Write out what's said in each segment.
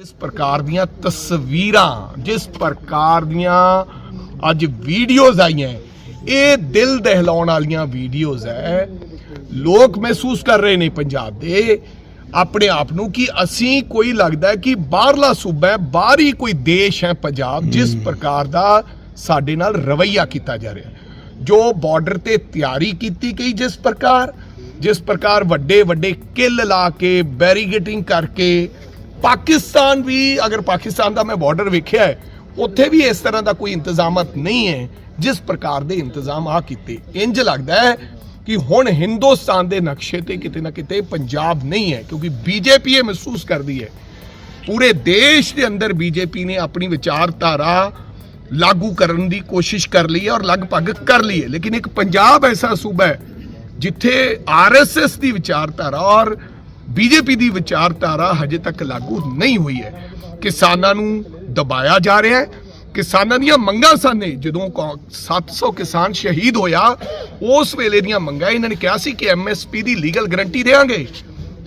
ਜਿਸ ਪ੍ਰਕਾਰ ਦੀਆਂ ਤਸਵੀਰਾਂ ਜਿਸ ਪ੍ਰਕਾਰ ਦੀਆਂ ਅੱਜ ਵੀਡੀਓਜ਼ ਆਈਆਂ ਇਹ ਦਿਲ ਦਹਿਲਾਉਣ ਵਾਲੀਆਂ ਵੀਡੀਓਜ਼ ਹੈ। ਲੋਕ ਮਹਿਸੂਸ ਕਰ ਰਹੇ ਨੇ ਪੰਜਾਬ ਦੇ ਆਪਣੇ ਆਪ ਨੂੰ ਕਿ ਅਸੀਂ ਕੋਈ ਲੱਗਦਾ ਕਿ ਬਾਹਰਲਾ ਸੂਬਾ ਹੈ ਬਾਹਰੀ ਕੋਈ ਦੇਸ਼ ਹੈ ਪੰਜਾਬ ਜਿਸ ਪ੍ਰਕਾਰ ਦਾ ਸਾਡੇ ਨਾਲ ਰਵਈਆ ਕੀਤਾ ਜਾ ਰਿਹਾ ਜੋ ਬਾਰਡਰ ਤੇ ਤਿਆਰੀ ਕੀਤੀ ਗਈ ਜਿਸ ਪ੍ਰਕਾਰ ਜਿਸ ਪ੍ਰਕਾਰ ਵੱਡੇ ਵੱਡੇ ਕਿੱਲ ਲਾ ਕੇ ਬੈਰੀਗੇਟਿੰਗ ਕਰਕੇ ਪਾਕਿਸਤਾਨ ਵੀ, ਅਗਰ ਪਾਕਿਸਤਾਨ ਦਾ ਮੈਂ ਬਾਰਡਰ ਵੇਖਿਆ ਹੈ, ਉੱਥੇ ਵੀ ਇਸ ਤਰ੍ਹਾਂ ਦਾ ਕੋਈ ਇੰਤਜ਼ਾਮਤ ਨਹੀਂ ਹੈ, ਜਿਸ ਪ੍ਰਕਾਰ ਦੇ ਇੰਤਜ਼ਾਮ ਆ ਕੀਤੇ। ਇੰਜ ਲੱਗਦਾ ਹੈ ਕਿ ਹੁਣ ਹਿੰਦੁਸਤਾਨ ਦੇ ਨਕਸ਼ੇ ਤੇ ਕਿਤੇ ਨਾ ਕਿਤੇ ਪੰਜਾਬ ਨਹੀਂ ਹੈ, ਕਿਉਂਕਿ ਬੀਜੇਪੀ ਇਹ ਮਹਿਸੂਸ ਕਰਦੀ ਹੈ। ਪੂਰੇ ਦੇਸ਼ ਦੇ ਅੰਦਰ ਬੀਜੇਪੀ ਨੇ ਆਪਣੀ ਵਿਚਾਰਧਾਰਾ ਲਾਗੂ ਕਰਨ ਦੀ ਕੋਸ਼ਿਸ਼ ਕਰ ਲਈ ਹੈ ਔਰ ਲਗਭਗ ਕਰ ਲਈ ਹੈ। ਲੇਕਿਨ ਇੱਕ ਪੰਜਾਬ ਐਸਾ ਸੂਬਾ ਹੈ, ਜਿੱਥੇ ਆਰਐਸਐਸ ਦੀ ਵਿਚਾਰਧਾਰਾ ਔਰ ਬੀਜੇਪੀ ਦੀ ਵਿਚਾਰਧਾਰਾ ਹਜੇ ਤੱਕ ਲਾਗੂ ਨਹੀਂ ਹੋਈ ਹੈ। ਕਿਸਾਨਾਂ ਨੂੰ ਦਬਾਇਆ ਜਾ ਰਿਹਾ ਹੈ। ਕਿਸਾਨਾਂ ਦੀਆਂ ਮੰਗਾਂ ਸਨ ਜਦੋਂ ਕੌ- 700 ਕਿਸਾਨ ਸ਼ਹੀਦ ਹੋਇਆ, ਉਸ ਵੇਲੇ ਦੀਆਂ ਮੰਗਾਂ ਇਹਨਾਂ ਨੇ ਕਿਹਾ ਸੀ ਕਿ ਐਮਐਸਪੀ ਦੀ ਲੀਗਲ ਗਰੰਟੀ ਦੇਵਾਂਗੇ।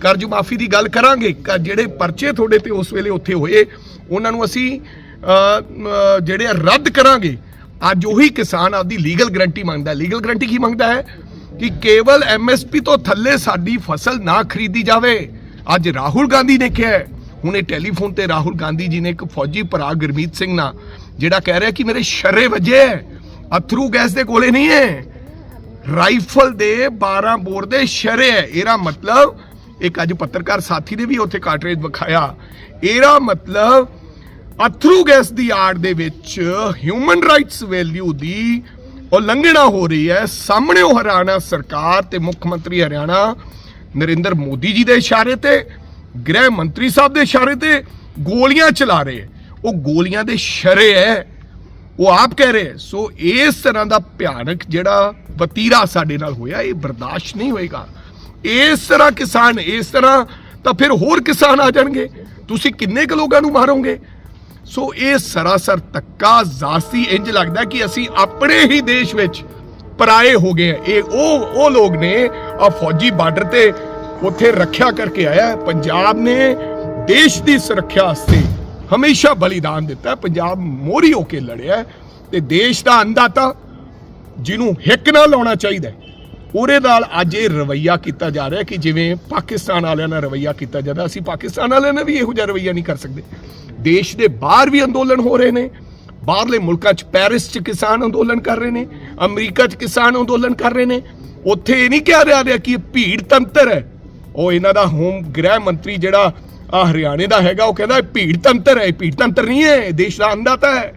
ਕਰਜ਼ ਮਾਫੀ ਦੀ ਗੱਲ ਕਰਾਂਗੇ। ਜਿਹੜੇ ਪਰਚੇ ਤੁਹਾਡੇ ਤੇ ਉਸ ਵੇਲੇ ਉੱਥੇ ਹੋਏ, ਉਹਨਾਂ ਨੂੰ ਅਸੀਂ ਜਿਹੜੇ ਆ ਰੱਦ ਕਰਾਂਗੇ। ਅੱਜ ਉਹੀ ਕਿਸਾਨ ਆਪਦੀ ਲੀਗਲ ਗਰੰਟੀ ਮੰਗਦਾ ਲੀਗਲ ਗਰੰਟੀ ਕੀ ਮੰਗਦਾ ਹੈ? ਕਿ ਕੇਵਲ ਐਮਐਸਪੀ ਤੋਂ ਥੱਲੇ ਸਾਡੀ ਫਸਲ ਨਾ ਖਰੀਦੀ ਜਾਵੇ। ਅੱਜ ਰਾਹੁਲ ਗਾਂਧੀ ਨੇ ਕਿਹਾ ਹੈ, ਹੁਣੇ ਟੈਲੀਫੋਨ ਤੇ ਰਾਹੁਲ ਗਾਂਧੀ ਜੀ ਨੇ ਇੱਕ ਫੌਜੀ ਭਰਾ ਗੁਰਮੀਤ ਸਿੰਘ ਨਾਲ ਜਿਹੜਾ ਕਹਿ ਰਿਹਾ ਕਿ ਮੇਰੇ ਸ਼ਰੇ ਵੱਜੇ ਹੈ, ਅਥਰੂ ਗੈਸ ਦੇ ਕੋਲੇ ਨਹੀਂ ਹੈ। ਰਾਈਫਲ ਦੇ 12 ਬੋਰ ਦੇ ਸ਼ਰੇ ਹੈ। ਇਹਦਾ ਮਤਲਬ ਇੱਕ ਅੱਜ ਪੱਤਰਕਾਰ ਸਾਥੀ ਨੇ ਵੀ ਉੱਥੇ ਕਾਟਰੇਜ ਵਿਖਾਇਆ। ਇਹਦਾ ਮਤਲਬ ਅਥਰੂ ਗੈਸ ਦੀ ਆੜ ਦੇ ਵਿੱਚ ਹਿਊਮਨ ਰਾਈਟਸ ਵੈਲਿਊ ਦੀ ਉਲੰਘਣਾ ਹੋ ਰਹੀ ਹੈ। ਸਾਹਮਣੇ ਉਹ ਹਰਿਆਣਾ ਸਰਕਾਰ ਤੇ ਮੁੱਖ ਮੰਤਰੀ ਹਰਿਆਣਾ, ਨਰਿੰਦਰ ਮੋਦੀ ਜੀ ਦੇ ਇਸ਼ਾਰੇ ਤੇ, ਗ੍ਰਹਿ ਮੰਤਰੀ ਸਾਹਿਬ ਦੇ ਇਸ਼ਾਰੇ ਤੇ ਗੋਲੀਆਂ ਚਲਾ ਰਹੇ ਉਹ ਗੋਲੀਆਂ ਦੇ ਸ਼ਰੇ ਹੈ। ਉਹ ਆਪ ਕਹਿ ਰਹੇ ਸੋ ਇਸ ਤਰ੍ਹਾਂ ਦਾ ਭਿਆਨਕ ਜਿਹੜਾ ਵਤੀਰਾ ਸਾਡੇ ਨਾਲ ਹੋਇਆ, ਇਹ ਬਰਦਾਸ਼ਤ ਨਹੀਂ ਹੋਏਗਾ। ਇਸ ਤਰ੍ਹਾਂ ਕਿਸਾਨ, ਇਸ ਤਰ੍ਹਾਂ ਤਾਂ ਫਿਰ ਹੋਰ ਕਿਸਾਨ ਆ ਜਾਣਗੇ। ਤੁਸੀਂ ਕਿੰਨੇ ਕੁ ਲੋਕਾਂ ਨੂੰ ਮਾਰੋਗੇ? ਸੋ ਇਹ ਸਰਾਸਰ ਤੱਕਾ ਜ਼ਾਸਤੀ ਇੰਜ ਲੱਗਦਾ ਕਿ ਅਸੀਂ ਆਪਣੇ ਹੀ ਦੇਸ਼ ਵਿੱਚ ਪਰਾਏ ਹੋ ਗਏ ਹਾਂ। ਇਹ ਉਹ ਉਹ ਲੋਕ ਨੇ ਆ ਫੌਜੀ ਬਾਰਡਰ ਤੇ ਉੱਥੇ ਰੱਖਿਆ ਕਰਕੇ ਆਇਆ ਪੰਜਾਬ ਨੇ ਦੇਸ਼ ਦੀ ਸੁਰੱਖਿਆ ਵਾਸਤੇ ਹਮੇਸ਼ਾ ਬਲੀਦਾਨ ਦਿੱਤਾ ਪੰਜਾਬ ਮੋਰੀ ਹੋ ਕੇ ਲੜਿਆ ਤੇ ਦੇਸ਼ ਦਾ ਅੰਦਾਤਾ ਜਿਹਨੂੰ ਹਿੱਕ ਨਾਲ ਲਾਉਣਾ ਚਾਹੀਦਾ ਉਹਦੇ ਨਾਲ ਅੱਜ ਇਹ ਰਵਈਆ ਕੀਤਾ ਜਾ ਰਿਹਾ ਕਿ ਜਿਵੇਂ ਪਾਕਿਸਤਾਨ ਵਾਲਿਆਂ ਨਾਲ ਰਵਈਆ ਕੀਤਾ ਜਾਂਦਾ, ਅਸੀਂ ਪਾਕਿਸਤਾਨ ਵਾਲਿਆਂ ਨਾਲ ਵੀ ਇਹੋ ਜਿਹਾ ਰਵਈਆ ਨਹੀਂ ਕਰ ਸਕਦੇ। ਦੇਸ਼ ਦੇ ਬਾਹਰ ਵੀ ਅੰਦੋਲਨ ਹੋ ਰਹੇ ਨੇ, ਬਾਹਰਲੇ ਮੁਲਕਾਂ 'ਚ ਪੈਰਿਸ 'ਚ ਕਿਸਾਨ ਅੰਦੋਲਨ ਕਰ ਰਹੇ ਨੇ, ਅਮਰੀਕਾ 'ਚ ਕਿਸਾਨ ਅੰਦੋਲਨ ਕਰ ਰਹੇ ਨੇ। ਉੱਥੇ ਇਹ ਨਹੀਂ ਕਿਹਾ ਜਾ ਰਿਹਾ ਕਿ ਇਹ ਭੀੜ ਤੰਤਰ ਹੈ। ਉਹ ਇਹਨਾਂ ਦਾ ਹੋਮ ਗ੍ਰਹਿ ਮੰਤਰੀ ਜਿਹੜਾ ਆ ਹਰਿਆਣੇ ਦਾ ਹੈਗਾ, ਉਹ ਕਹਿੰਦਾ ਇਹ ਭੀੜ ਤੰਤਰ ਹੈ, ਇਹ ਭੀੜ ਤੰਤਰ ਨਹੀਂ ਹੈ, ਇਹ ਦੇਸ਼ ਦਾ ਅੰਦਾਤਾ ਹੈ।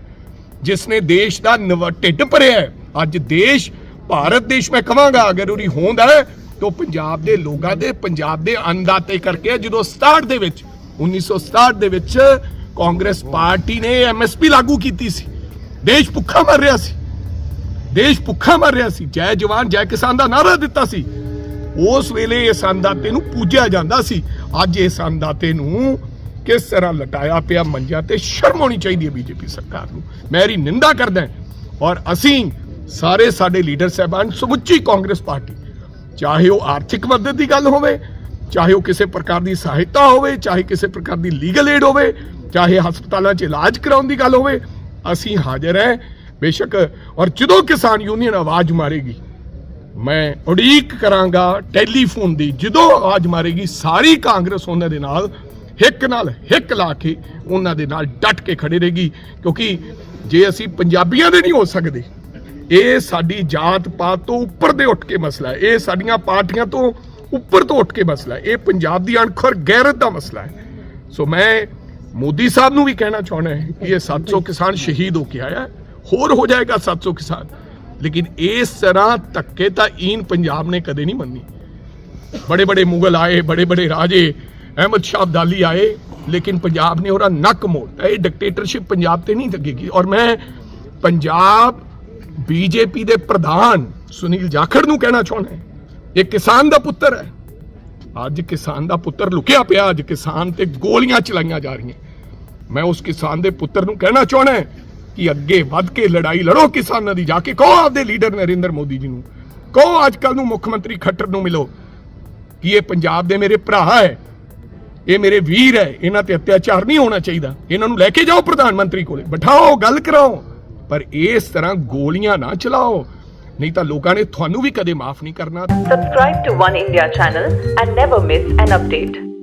ਜਿਸ ਨੇ ਦੇਸ਼ ਦਾ ਨਵ ਢਿੱਡ ਭਰਿਆ ਅੱਜ ਦੇਸ਼ ਭਾਰਤ ਦੇਸ਼ ਮੈਂ ਕਹਾਂਗਾ, ਅਗਰ ਉਹਦੀ ਹੋਂਦ ਹੈ, ਤਾਂ ਪੰਜਾਬ ਦੇ ਲੋਕਾਂ ਦੇ, ਪੰਜਾਬ ਦੇ ਅੰਦਾਤੇ ਕਰਕੇ ਜਦੋਂ 67 ਦੇ ਵਿੱਚ 1967 ਦੇ ਵਿੱਚ ਕਾਂਗਰਸ ਪਾਰਟੀ ਨੇ ਐਮਐਸਪੀ ਲਾਗੂ ਕੀਤੀ ਸੀ। ਦੇਸ਼ ਭੁੱਖਾ ਮਰ ਰਿਹਾ ਸੀ। ਦੇਸ਼ ਭੁੱਖਾ ਮਰ ਰਿਹਾ ਸੀ। ਜੈ ਜਵਾਨ, ਜੈ ਕਿਸਾਨ ਦਾ ਨਾਰਾ ਦਿੱਤਾ ਸੀ। ਉਸ ਵੇਲੇ ਇਸ ਅੰਦਾਤੇ ਨੂੰ ਪੂਜਿਆ ਜਾਂਦਾ ਸੀ। ਅੱਜ ਇਸ ਅੰਦਾਤੇ ਨੂੰ ਕਿਸ ਤਰ੍ਹਾਂ ਲਟਾਇਆ ਪਿਆ ਮੰਜਾ ਤੇ ਸ਼ਰਮ ਆਉਣੀ ਚਾਹੀਦੀ ਹੈ ਬੀਜੇਪੀ ਸਰਕਾਰ ਨੂੰ। ਮੈਂ ਇਹਦੀ ਨਿੰਦਾ ਕਰਦਾ ਔਰ ਅਸੀਂ ਸਾਰੇ ਸਾਡੇ ਲੀਡਰ ਸਾਹਿਬਾਨ ਸਮੁੱਚੀ ਕਾਂਗਰਸ ਪਾਰਟੀ, ਚਾਹੇ ਉਹ ਆਰਥਿਕ ਮਦਦ ਦੀ ਗੱਲ ਹੋਵੇ, ਚਾਹੇ ਉਹ ਕਿਸੇ ਪ੍ਰਕਾਰ ਦੀ ਸਹਾਇਤਾ ਹੋਵੇ, ਚਾਹੇ ਕਿਸੇ ਪ੍ਰਕਾਰ ਦੀ ਲੀਗਲ ਏਡ ਹੋਵੇ, ਚਾਹੇ ਹਸਪਤਾਲਾਂ 'ਚ ਇਲਾਜ ਕਰਾਉਣ ਦੀ ਗੱਲ ਹੋਵੇ, ਅਸੀਂ ਹਾਜ਼ਰ ਹੈ। ਬੇਸ਼ੱਕ, ਔਰ ਜਦੋਂ ਕਿਸਾਨ ਯੂਨੀਅਨ ਆਵਾਜ਼ ਮਾਰੇਗੀ, ਮੈਂ ਉਡੀਕ ਕਰਾਂਗਾ ਟੈਲੀਫੋਨ ਦੀ, ਜਦੋਂ ਆਵਾਜ਼ ਮਾਰੇਗੀ, ਸਾਰੀ ਕਾਂਗਰਸ ਉਹਨਾਂ ਦੇ ਨਾਲ ਹਿੱਕ ਨਾਲ ਹਿੱਕ ਲਾ ਕੇ ਉਹਨਾਂ ਦੇ ਨਾਲ ਡਟ ਕੇ ਖੜੇ ਰਹੇਗੀ, ਕਿਉਂਕਿ ਜੇ ਅਸੀਂ ਪੰਜਾਬੀਆਂ ਦੇ ਨਹੀਂ ਹੋ ਸਕਦੇ ਇਹ ਸਾਡੀ ਜਾਤ ਪਾਤ ਤੋਂ ਉੱਪਰ ਦੇ ਉੱਠ ਕੇ ਮਸਲਾ ਹੈ। ਇਹ ਸਾਡੀਆਂ ਪਾਰਟੀਆਂ ਤੋਂ ਉੱਪਰ ਤੋਂ ਉੱਠ ਕੇ ਮਸਲਾ ਹੈ। ਇਹ ਪੰਜਾਬ ਦੀ ਅਣਖਰ ਗੈਰਤ ਦਾ ਮਸਲਾ ਹੈ। ਸੋ ਮੈਂ ਮੋਦੀ ਸਾਹਿਬ ਨੂੰ ਵੀ ਕਹਿਣਾ ਚਾਹੁੰਦਾ ਹਾਂ ਕਿ ਇਹ 700 ਕਿਸਾਨ ਸ਼ਹੀਦ ਹੋ ਕੇ ਆਇਆ ਹੋਰ ਹੋ ਜਾਏਗਾ 700 ਕਿਸਾਨ। ਲੇਕਿਨ ਇਸ ਤਰ੍ਹਾਂ ਧੱਕੇ ਤਾਂ ਈਨ ਪੰਜਾਬ ਨੇ ਕਦੇ ਨਹੀਂ ਮੰਨੀ। ਬੜੇ ਬੜੇ ਮੁਗਲ ਆਏ ਬੜੇ ਬੜੇ ਰਾਜੇ, ਅਹਿਮਦ ਸ਼ਾਹ ਅਬਦਾਲੀ ਆਏ, ਲੇਕਿਨ ਪੰਜਾਬ ਨੇ ਉਹਦਾ ਨੱਕ ਮੋੜਤਾ ਇਹ ਡਿਕਟੇਟਰਸ਼ਿਪ ਪੰਜਾਬ ਤੇ ਨਹੀਂ ਲੱਗੇਗੀ। ਔਰ ਮੈਂ ਪੰਜਾਬ ਬੀਜੇਪੀ ਦੇ ਪ੍ਰਧਾਨ ਸੁਨੀਲ ਜਾਖੜ ਨੂੰ ਕਹਿਣਾ ਚਾਹੁੰਦਾ ਇਹ ਕਿਸਾਨ ਦਾ ਪੁੱਤਰ ਹੈ। ਅੱਜ ਕਿਸਾਨ ਦਾ ਪੁੱਤਰ ਲੁਕਿਆ ਪਿਆ, ਅੱਜ ਕਿਸਾਨ ਤੇ ਗੋਲੀਆਂ ਚਲਾਈਆਂ ਜਾ ਰਹੀਆਂ। ਮੈਂ ਉਸ ਕਿਸਾਨ ਦੇ ਪੁੱਤਰ ਨੂੰ ਕਹਿਣਾ ਚਾਹੁੰਦਾ ਕਿ ਅੱਗੇ ਵੱਧ ਕੇ ਲੜਾਈ ਲੜੋ ਕਿਸਾਨਾਂ ਦੀ, ਜਾ ਕੇ ਕਹੋ ਆਪਦੇ ਲੀਡਰ ਨਰਿੰਦਰ ਮੋਦੀ ਜੀ ਨੂੰ। ਕਹੋ ਅੱਜ ਕੱਲ ਨੂੰ ਮੁੱਖ ਮੰਤਰੀ ਖੱਟਰ ਨੂੰ ਮਿਲੋ ਕਿ ਇਹ ਪੰਜਾਬ ਦੇ ਮੇਰੇ ਭਰਾ ਹੈ, ਇਹ ਮੇਰੇ ਵੀਰ ਹੈ, ਇਹਨਾਂ ਤੇ ਅਤਿਆਚਾਰ ਨਹੀਂ ਹੋਣਾ ਚਾਹੀਦਾ। ਇਹਨਾਂ ਨੂੰ ਲੈ ਕੇ ਜਾਓ ਪ੍ਰਧਾਨ ਮੰਤਰੀ ਕੋਲੇ, ਬਿਠਾਓ, ਗੱਲ ਕਰਾਓ। ਪਰ ਇਸ ਤਰ੍ਹਾਂ ਗੋਲੀਆਂ ਨਾ ਚਲਾਓ ਨਹੀਂ ਤਾਂ ਲੋਕਾਂ ਨੇ ਤੁਹਾਨੂੰ ਵੀ ਕਦੇ ਮਾਫ ਨਹੀਂ ਕਰਨਾ Subscribe to One India channel and never miss an update.